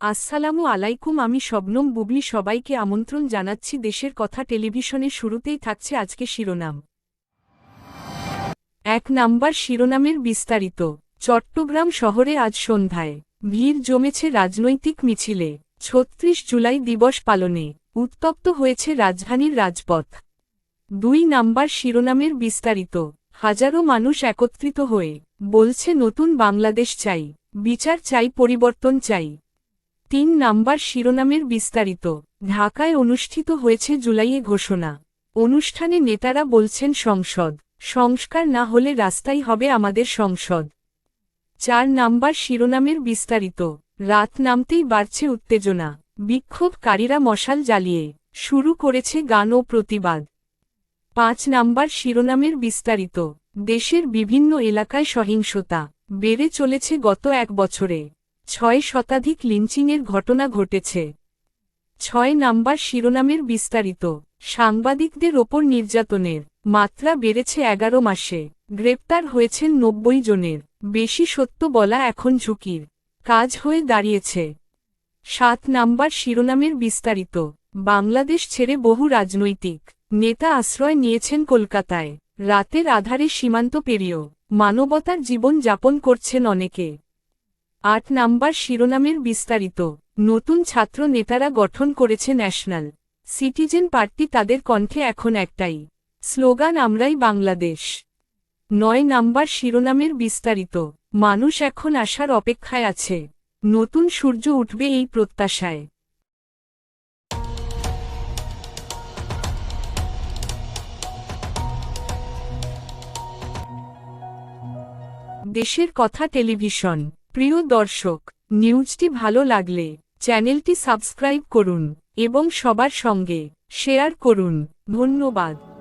আসসালামু আলাইকুম, আমি শবনম বুবলি। সবাইকে আমন্ত্রণ জানাচ্ছি। দেশের কথা টেলিভিশনে শুরুতেই থাকছে আজকে শিরোনাম। এক নাম্বার শিরোনামের বিস্তারিত। চট্টগ্রাম শহরে আজ সন্ধ্যায় ভিড় জমেছে রাজনৈতিক মিছিলে। ছত্রিশ জুলাই দিবস পালনে উত্তপ্ত হয়েছে রাজধানীর রাজপথ। দুই নাম্বার শিরোনামের বিস্তারিত। হাজারো মানুষ একত্রিত হয়ে বলছে, নতুন বাংলাদেশ চাই। বিচার চাই, পরিবর্তন চাই। তিন নাম্বার শিরোনামের বিস্তারিত। ঢাকায় অনুষ্ঠিত হয়েছে জুলাইয়ে ঘোষণা। অনুষ্ঠানে নেতারা বলছেন, সংসদ। সংস্কার না হলে রাস্তাই হবে আমাদের সংসদ। চার নাম্বার শিরোনামের বিস্তারিত। রাত নামতেই বাড়ছে উত্তেজনা। বিক্ষোভকারীরা মশাল জ্বালিয়ে শুরু করেছে গান ও প্রতিবাদ। পাঁচ নাম্বার শিরোনামের বিস্তারিত। দেশের বিভিন্ন এলাকায় সহিংসতা। বেড়ে চলেছে গত এক বছরে। ছয় শতাধিক লিঞ্চিংয়ের ঘটনা ঘটেছে। ছয় নাম্বার শিরোনামের বিস্তারিত। সাংবাদিকদের ওপর নির্যাতনের মাত্রা বেড়েছে এগারো মাসে। গ্রেপ্তার হয়েছেন নব্বই জনের। বেশি সত্য বলা এখন ঝুঁকির। কাজ হয়ে দাঁড়িয়েছে। সাত নাম্বার শিরোনামের বিস্তারিত। বাংলাদেশ ছেড়ে বহু রাজনৈতিক নেতা আশ্রয় নিয়েছেন কলকাতায়। রাতের আধারে সীমান্ত পেরিয়েও মানবতার জীবন যাপন করছেন অনেকে। আট নাম্বার শিরোনামের বিস্তারিত। নতুন ছাত্র নেতারা গঠন করেছে ন্যাশনাল। সিটিজেন পার্টি তাদের কণ্ঠে এখন একটাই। স্লোগান, আমরাই বাংলাদেশ। নয় নাম্বার শিরোনামের বিস্তারিত। মানুষ এখন আসার অপেক্ষায় আছে। নতুন সূর্য উঠবে এই প্রত্যাশায়। দেশের কথা টেলিভিশন। প্রিয় দর্শক নিউজটি ভালো লাগলে চ্যানেলটি সাবস্ক্রাইব করুন এবং সবার সঙ্গে শেয়ার করুন। ধন্যবাদ।